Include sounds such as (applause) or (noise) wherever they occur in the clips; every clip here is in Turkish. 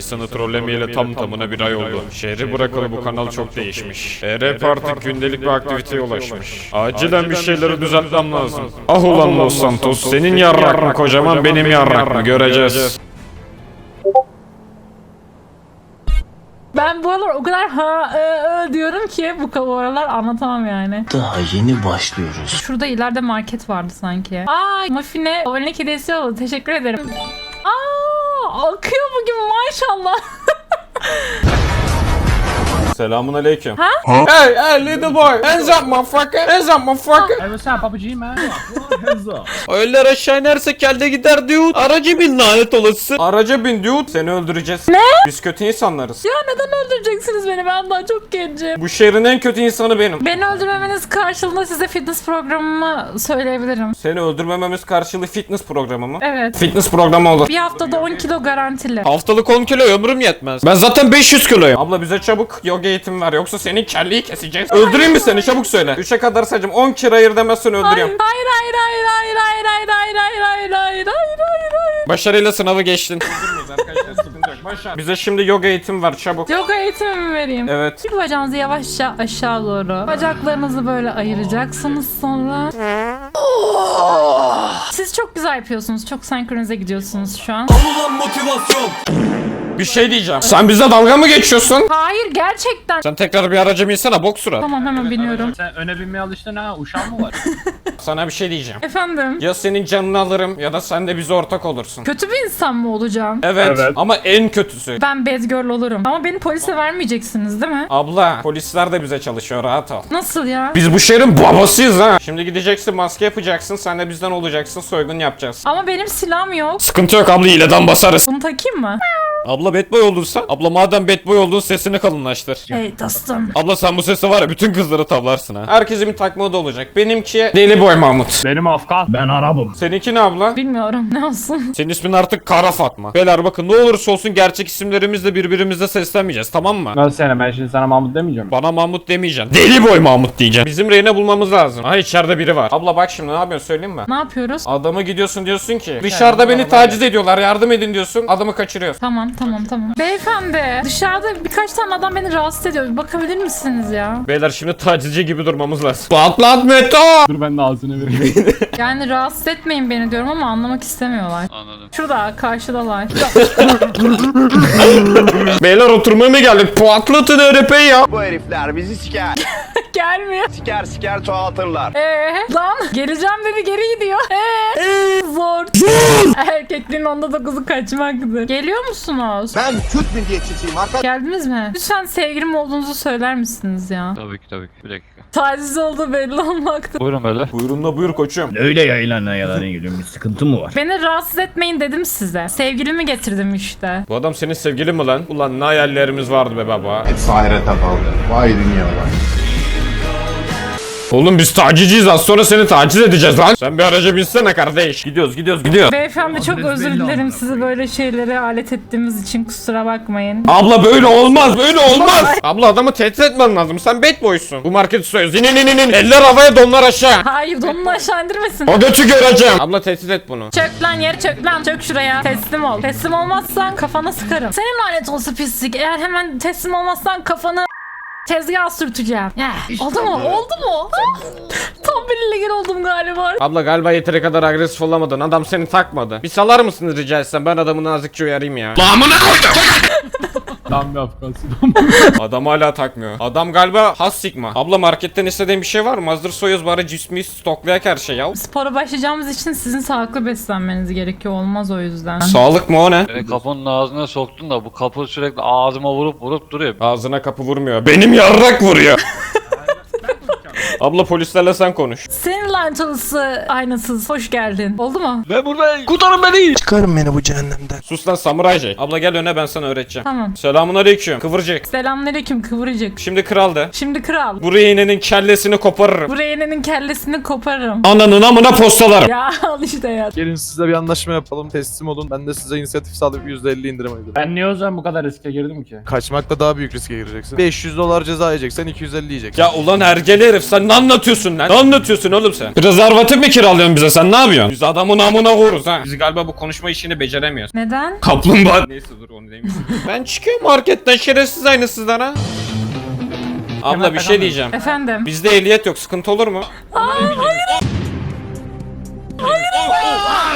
İnsanı trollemeyle tam tamına bir ay oldu. Şehri bırakalı bu kanal çok değişmiş. ERP artık gündelik bir aktiviteye ulaşmış. Acilen bir şeyleri düzeltmem lazım. Ah ulan Los Santos, senin yarrak mı kocaman benim yarrak mı göreceğiz. Ben bu aralar o kadar ha e, e diyorum ki bu, bu aralar anlatamam yani. Daha yeni başlıyoruz. Şurada ileride market vardı sanki. Aa Mafine abonelik hediyesi oldu. Teşekkür ederim. Akıyor bugün maşallah. (laughs) Selamun aleyküm. Hey, hey little boy, hands up motherfucker, hands up motherfucker. Hey, what's up, PUBG, man? Hands up. (laughs) Öller aşağı inerse kelde gider dude. Araca bin lanet olası. Araca bin dude. Seni öldüreceğiz. Ne? Biz kötü insanlarız. ya neden öldüreceksiniz beni? Ben daha çok gencim. Bu şehrin en kötü insanı benim. Beni öldürmemeniz karşılığında size fitness programımı söyleyebilirim. Seni öldürmememiz karşılığı fitness programı mı? Evet. Fitness programı olur. Bir haftada 10 kilo garantili. Haftalık 10 kilo ömrüm yetmez. Ben zaten 500 kiloyum. Abla bize çabuk yoga eğitimi ver yoksa senin kelleyi keseceğiz. Öldüreyim mi seni çabuk söyle. 3'e kadar sayacağım 10 kere hayır demezsen öldürüyorum. hayır hayır hayır hayır hayır hayır hayır hayır hayır hayır hayır hayır hayır. Başarıyla sınavı geçtin. Bize şimdi yoga eğitimi ver çabuk. Yoga eğitimi mi vereyim? Evet. Bir bacağınızı yavaşça aşağı doğru. Bacaklarınızı böyle ayıracaksınız sonra. Siz çok güzel yapıyorsunuz. Çok senkronize gidiyorsunuz şu an. Bir şey diyeceğim. Sen bize dalga mı geçiyorsun? Hayır gerçekten. Sen tekrar bir araca binsene bok surat. Tamam hemen biniyorum. Sen öne binmeye alıştın ha, uşağın mı var? (laughs) Sana bir şey diyeceğim. Efendim. Ya senin canını alırım ya da sen de bize ortak olursun. Kötü bir insan mı olacağım? Evet, ama en kötüsü. Ben bad girl olurum. Ama beni polise vermeyeceksiniz değil mi? Abla polisler de bize çalışıyor rahat ol. Nasıl ya? Biz bu şehrin babasıyız ha. Şimdi gideceksin maske yapacaksın sen de bizden olacaksın soygun yapacağız. Ama benim silahım yok. Sıkıntı yok abla hileden basarız. Bunu takayım mı? Abla bad boy oldun sen. Abla madem bad boy oldun sesini kalınlaştır. Hey dostum. Abla sen bu sesi var ya bütün kızları tavlarsın ha. Herkesin bir takma da olacak. Benimki Deli Boy Mahmut. Benim Afgan. Ben Arabım. Seninki ne abla? Bilmiyorum ne olsun. (laughs) Senin ismin artık Kara Fatma. Beyler bakın ne olursa olsun gerçek isimlerimizle birbirimizle seslenmeyeceğiz tamam mı? Nasıl sene? Ben şimdi sana Mahmut demeyeceğim. Bana Mahmut demeyeceksin. Deli boy Mahmut diyeceksin. Bizim reyne bulmamız lazım. Ha içeride biri var. Abla bak şimdi ne yapıyorsun söyleyeyim mi? Ne yapıyoruz? Adamı gidiyorsun diyorsun ki dışarıda beni taciz ediyorlar yardım edin diyorsun adamı kaçırıyorsun. Tamam tamam tamam. Beyefendi dışarıda birkaç tane adam beni rahatsız ediyor. Bir bakabilir misiniz ya? Beyler şimdi tacizci gibi durmamız lazım. Patlat Meto! Dur ben de ağzını vereyim. (laughs) Yani rahatsız etmeyin beni diyorum ama anlamak istemiyorlar. Anladım. Şurada karşıdalar. (laughs) Beyler oturmaya mı geldik? Patlatın örepeyi ya. Bu herifler bizi siker. (laughs) Gelmiyor. Siker siker çoğaltırlar. Ee, lan geleceğim dedi geri gidiyor. Ee, zor. Erkekliğin onda dokuzu kaçmaktır. Geliyor musunuz? Ben Kürt milliyetçisiyim arkadaş. Geldiniz mi? Lütfen sevgilim olduğunuzu söyler misiniz ya? Tabii ki tabii ki. Bir dakika. Taciz olduğu belli olmakta. Buyurun böyle. Buyurun da buyur koçum. Öyle yayılan yalan geliyor. Bir sıkıntı mı var? Beni rahatsız etmeyin dedim size. Sevgilimi getirdim işte. Bu adam senin sevgilin mi lan? Ulan ne hayallerimiz vardı be baba. Hepsi hayrete kaldı. Vay dünya vay. Oğlum biz tacizciyiz az sonra seni taciz edeceğiz lan. Sen bir araca binsene kardeş. Gidiyoruz gidiyoruz gidiyoruz. Beyefendi çok özür dilerim sizi böyle şeylere alet ettiğimiz için kusura bakmayın. Abla böyle olmaz böyle olmaz. Abla adamı tehdit etmen lazım. Sen bad boysun. Bu marketi soyuyoruz. İnin inin inin. Eller havaya donlar aşağı. Hayır donunu aşağı indirmesin. O götü göreceğim. Abla tehdit et bunu. Çök lan yere çök lan. Çök şuraya. Teslim ol. Teslim olmazsan kafana sıkarım. Senin lanet olsun pislik. Eğer hemen teslim olmazsan kafanı tezgaha sürteceğim. Ya, oldu mu? Oldu mu? Tam bir illegal oldum galiba. Abla galiba yeteri kadar agresif olamadın. Adam seni takmadı. Bir salar mısın rica etsem? Ben adamı nazikçe uyarayım ya. Lamına (laughs) Tam bir Afgansın. Adam hala takmıyor. Adam galiba has sigma. Abla marketten istediğin bir şey var mı? Hazır soyuz bari cismi stoklayak her şey ya. Spora başlayacağımız için sizin sağlıklı beslenmeniz gerekiyor. Olmaz o yüzden. Sağlık mı o ne? Beni kapının ağzına soktun da bu kapı sürekli ağzıma vurup vurup duruyor. Ağzına kapı vurmuyor. Benim yarrak vuruyor. (laughs) Abla polislerle sen konuş. Senin lanet olası aynasız. Hoş geldin. Oldu mu? Ben buradayım. Kurtarın beni. Çıkarın beni bu cehennemden. Sus lan samuray Jack. Abla gel öne ben sana öğreteceğim. Tamam. Selamun aleyküm. Kıvırcık. Selamünaleyküm kıvırcık. Şimdi kral de. Şimdi kral. Bu rehinenin kellesini koparırım. Bu rehinenin kellesini koparırım. Ananın amına postalarım. Ya (laughs) al işte ya. Gelin sizle bir anlaşma yapalım, teslim olun. Ben de size inisiyatif sağlayıp %50 indirim ayırırım. Ben niye o zaman bu kadar riske girdim ki? Kaçmakla daha büyük riske gireceksin. 500 dolar ceza yiyeceksin, 250 yiyeceksin. Ya ulan ergeli herif sen ne anlatıyorsun lan? Ne anlatıyorsun oğlum sen? sen? Prezervatif mi kiralıyorsun bize sen ne yapıyorsun? Biz adamın amına vururuz ha. Biz galiba bu konuşma işini beceremiyoruz. Neden? Kaplumbağa. Neyse dur onu demeyeyim. (laughs) ben çıkıyorum marketten şerefsiz aynısızlara. Abla bir şey diyeceğim. Efendim? Bizde ehliyet yok sıkıntı olur mu?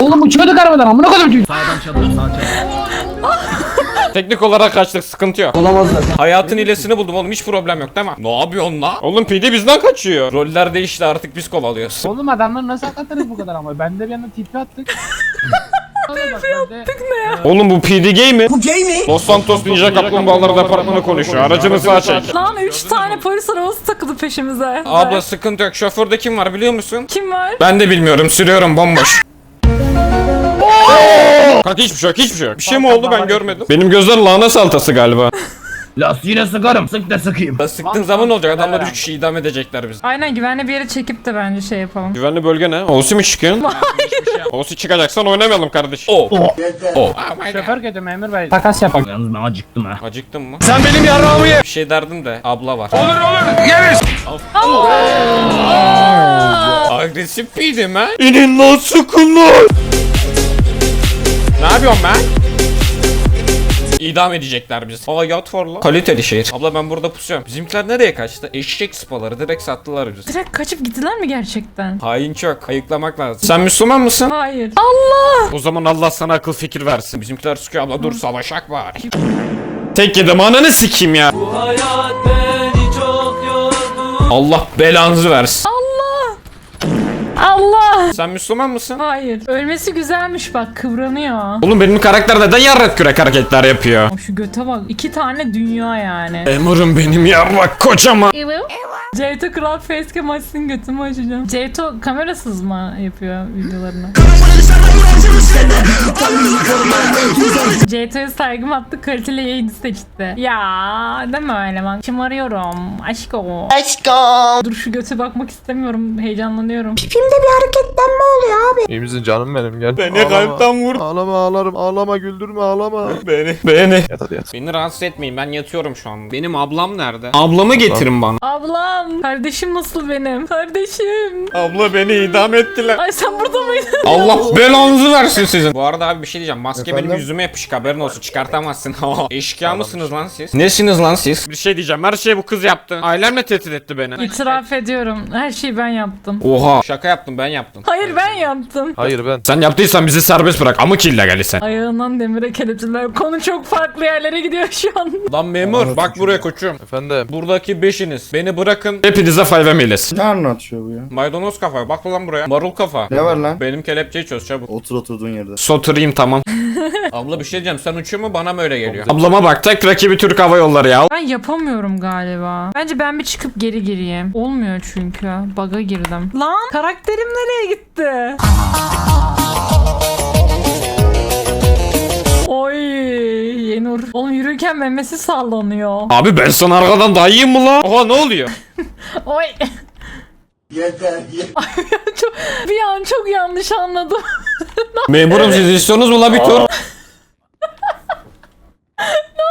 Oğlum uçuyorduk arabadan amına koydum. Teknik olarak kaçtık sıkıntı yok. Olamazlar. Hayatın hilesini buldum oğlum hiç problem yok değil mi? Ne yapıyorsun la? Oğlum PD bizden kaçıyor. Roller değişti artık biz kovalıyoruz. Oğlum adamları nasıl atlatırız bu kadar ama? Ben de bir anda tipi attık. (laughs) attık ne? Oğlum bu PD gay mi? Bu gay mi? Los Santos Ninja Kaplumbağaları Departmanı konuşuyor. Aracını sağa çek. Lan 3 tane polis arabası takıldı peşimize. Abla sıkıntı yok. Şoförde kim var biliyor musun? Kim var? Ben de bilmiyorum. Sürüyorum bomboş. Kanka hiçbir şey yok, hiçbir şey yok. Bir şey mi oldu ben görmedim. Benim gözler lahana saltası galiba. (laughs) Lastiğine sıkarım. Sık da sıkayım. Sıktığın zaman ne olacak? Adamlar 3 kişi idam edecekler bizi. Aynen güvenli bir yere çekip de bence şey yapalım. Güvenli bölge ne? Osi mi çıkıyorsun? (laughs) Osi çıkacaksan oynamayalım kardeş. O. O. Şoför kötü memur bey. Takas yapalım. Yalnız ben acıktım ha. Acıktın mı? Sen benim yarrağımı ye. Bir şey derdim de abla var. Agresif miydim ha? İnin lan sıkınlar. Ne yapıyorsun ben? İdam edecekler bizi. Aa yat for lan. Kaliteli şehir. Abla ben burada pusuyorum. Bizimkiler nereye kaçtı? Eşek spaları direkt sattılar bizi. Direkt kaçıp gittiler mi gerçekten? Hain çok. Ayıklamak lazım. Sen Müslüman mısın? Hayır. Allah! O zaman Allah sana akıl fikir versin. Bizimkiler sıkıyor abla dur savaşak var. Tek yedim ananı sikeyim ya. Allah belanızı versin. Allah! Sen Müslüman mısın? Hayır. Ölmesi güzelmiş bak kıvranıyor. Oğlum benim karakter neden yarrak kürek hareketler yapıyor? O Şu göte bak. iki tane dünya yani. Emurum benim yarrak kocaman. Ceyto Kral Facecam açsın götümü açacağım. Ceyto kamerasız mı yapıyor videolarını? Ceyto'ya saygım attı kaliteli yayıncı seçti. Ya deme öyle bak. Şımarıyorum. Aşk o. Aşkım. Dur şu göte bakmak istemiyorum. Heyecanlanıyorum. İyi misin canım benim gel. Beni Ağlama. kalpten vur. Ağlama ağlarım ağlama güldürme ağlama. Beni. Beni. Yat hadi yat. Beni rahatsız etmeyin ben yatıyorum şu an. Benim ablam nerede? Ablamı getirin bana. Ablam. Kardeşim nasıl benim? Kardeşim. Abla beni idam ettiler. Ay sen burada mıydın? Allah (laughs) belanızı versin sizin. Bu arada abi bir şey diyeceğim. Maske benim yüzüme yapışık haberin olsun. Çıkartamazsın. (laughs) Eşkıya mısınız lan siz? Nesiniz lan siz? Bir şey diyeceğim. Her şeyi bu kız yaptı. Ailemle tehdit etti beni. İtiraf ediyorum. Her şeyi ben yaptım. Oha. Şaka yaptım ben yaptım. Hayır ben yaptım. Hayır ben. Sen yaptıysan bizi serbest bırak. Amık illegali sen. Ayağından demire kelepçeler. Konu çok farklı yerlere gidiyor şu an. Lan memur bak buraya koçum. Efendim. Buradaki beşiniz. Beni bırakın. Hepinize fayve milesin. Ne anlatıyor bu ya? Maydanoz kafa. Bak lan buraya. Marul kafa. Ne var lan? Benim kelepçeyi çöz çabuk. Otur oturduğun yerde. Soturayım tamam. (laughs) Abla bir şey diyeceğim. Sen uçuyor mu bana mı öyle geliyor? Ablama bak. Tek rakibi Türk Hava Yolları ya. Ben yapamıyorum galiba. Bence ben bir çıkıp geri gireyim. Olmuyor çünkü. Baga girdim. Lan karakterim nereye gitti? Oy Yenur. Oğlum yürürken memesi sallanıyor. Abi ben sana arkadan daha iyiyim mi lan? Oha ne oluyor? (laughs) Oy. Yeter çok, bir an çok yanlış anladım. (laughs) Memurum siz istiyorsunuz mu la bir tur? (laughs)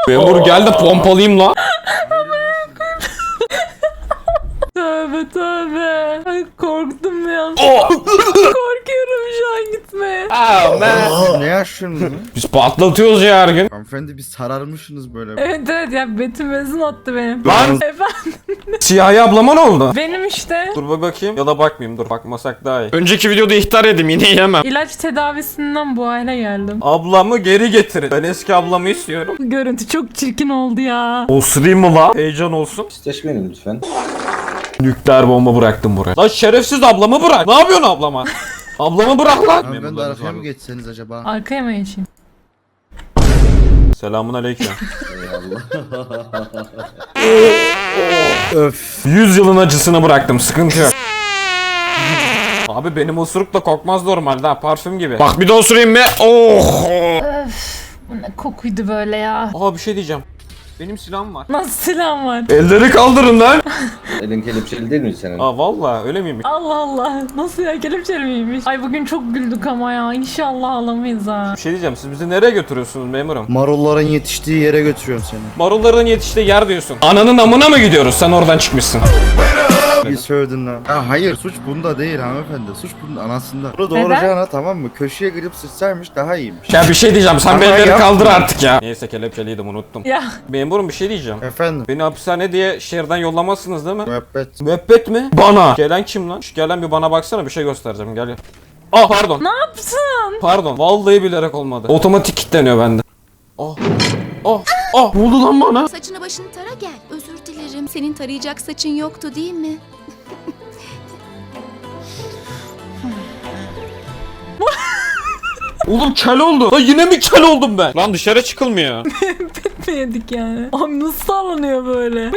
Memur gel de pompalayayım la. Tövbe tövbe. Ay korktum ya. Oh! Korkuyorum şu an gitmeye. Aa, ne yaşıyorsunuz lan? Biz patlatıyoruz ya her gün. Hanımefendi bir sararmışsınız böyle. Evet evet ya Betim mezun attı benim. Lan! (laughs) Efendim Siyahi ablama ne oldu? benim işte. Dur bir bakayım ya da bakmayayım dur bakmasak daha iyi. Önceki videoda ihtar edeyim yine yemem. İlaç tedavisinden bu hale geldim. Ablamı geri getirin. Ben eski ablamı istiyorum. Bu görüntü çok çirkin oldu ya. Osurayım mı la? Heyecan olsun. Seçmeyelim lütfen. Nükleer bomba bıraktım buraya. Lan şerefsiz ablamı bırak. Ne yapıyorsun ablama? Ablamı bırak lan. Hanımefendi arkaya mı geçseniz acaba? Arkaya mı geçeyim? Selamun aleyküm. (laughs) Öf. 100 yılın acısını bıraktım sıkıntı yok. Abi benim osuruk da kokmaz normalde ha parfüm gibi. Bak bir de osurayım be. Oh. Bu ne kokuydu böyle ya. Aa bir şey diyeceğim. Benim silahım var. Nasıl silah var? Elleri kaldırın lan. (laughs) Elin kelepçeli değil mi senin? Aa valla öyle miymiş? Allah Allah. Nasıl ya kelepçeli miymiş? Ay bugün çok güldük ama ya. İnşallah alamayız ha. Bir şey diyeceğim siz bizi nereye götürüyorsunuz memurum? Marulların yetiştiği yere götürüyorum seni. Marulların yetiştiği yer diyorsun. Ananın amına mı gidiyoruz? Sen oradan çıkmışsın. İyi söyledin lan. Ya hayır suç bunda değil hanımefendi. Suç bunun anasında. Bunu doğuracağına tamam mı? Köşeye girip sıçsaymış daha iyiymiş. Ya bir şey diyeceğim sen Ama belleri yapma. kaldır artık ya. Neyse kelepçeliydim unuttum. Ya Memurum bir şey diyeceğim. Efendim. Beni hapishane diye şehirden yollamazsınız değil mi? Müebbet. Müebbet mi? Bana. Gelen kim lan? Şu gelen bir bana baksana bir şey göstereceğim gel. Ah pardon. ne yaptın? Pardon. Vallahi bilerek olmadı. Otomatik kilitleniyor bende. Oh. Oh. Oh. Ne oldu lan bana? Saçını başını tara gel. Özür dilerim. Senin tarayacak saçın yoktu değil mi? (laughs) Oğlum kel oldu. Lan yine mi kel oldum ben? Lan dışarı çıkılmıyor. (laughs) Ne yedik yani? Abi nasıl sallanıyor böyle?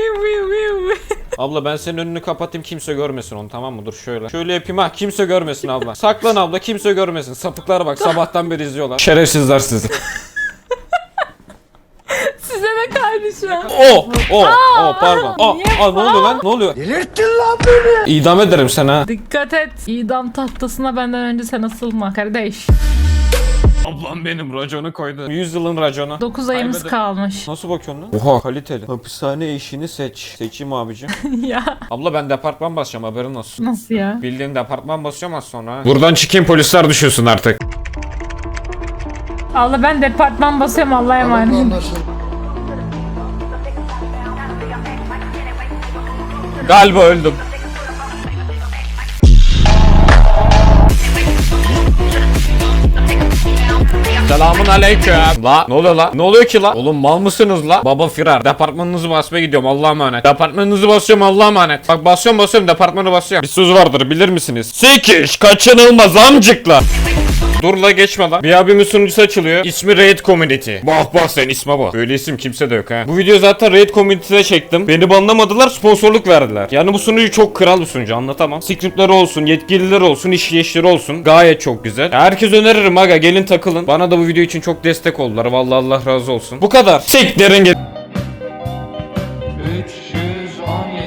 Abla ben senin önünü kapatayım kimse görmesin onu tamam mı? Dur şöyle. Şöyle yapayım ha kimse görmesin abla. Saklan abla kimse görmesin. Sapıklara bak sabahtan beri izliyorlar. Şerefsizler sizi. (laughs) De kardeşim. Oh, oh, oh pardon. Oh, niye oh, ne oluyor lan? Ne oluyor? Delirttin lan beni. İdam ederim sen ha. Dikkat et. İdam tahtasına benden önce sen asılma kardeş. Ablam benim raconu koydu. 100 yılın raconu. 9 ayımız kalmış. Nasıl bakıyorsun lan? Oha kaliteli. Hapishane işini seç. Seçeyim abicim. (laughs) ya Abla ben departman basacağım haberin olsun. nasıl ya? Bildiğin departman basacağım az sonra. Buradan çıkayım polisler düşüyorsun artık. Allah ben departman basıyorum Allah'a emanet. Anlaşıldı. Galiba öldüm. Selamun aleyküm. La ne oluyor la? Ne oluyor ki la? Oğlum mal mısınız la? Baba firar. Departmanınızı basmaya gidiyorum Allah'a emanet. Departmanınızı basıyorum Allah'a emanet. Bak basıyorum basıyorum departmanı basıyorum. Bir söz vardır bilir misiniz? Sekiş kaçınılmaz amcıkla. Dur la geçme lan. Bir abimin sunucusu açılıyor. İsmi Raid Community. Bak bak sen isme bak. Böyle isim kimse de yok ha. Bu videoyu zaten Raid Community'de çektim. Beni banlamadılar sponsorluk verdiler. Yani bu sunucu çok kral bir sunucu anlatamam. Scriptleri olsun, yetkililer olsun, işleyişleri olsun. Gayet çok güzel. Herkes öneririm aga gelin takılın. Bana da bu video için çok destek oldular. Vallahi Allah razı olsun. Bu kadar. Siktirin git. 317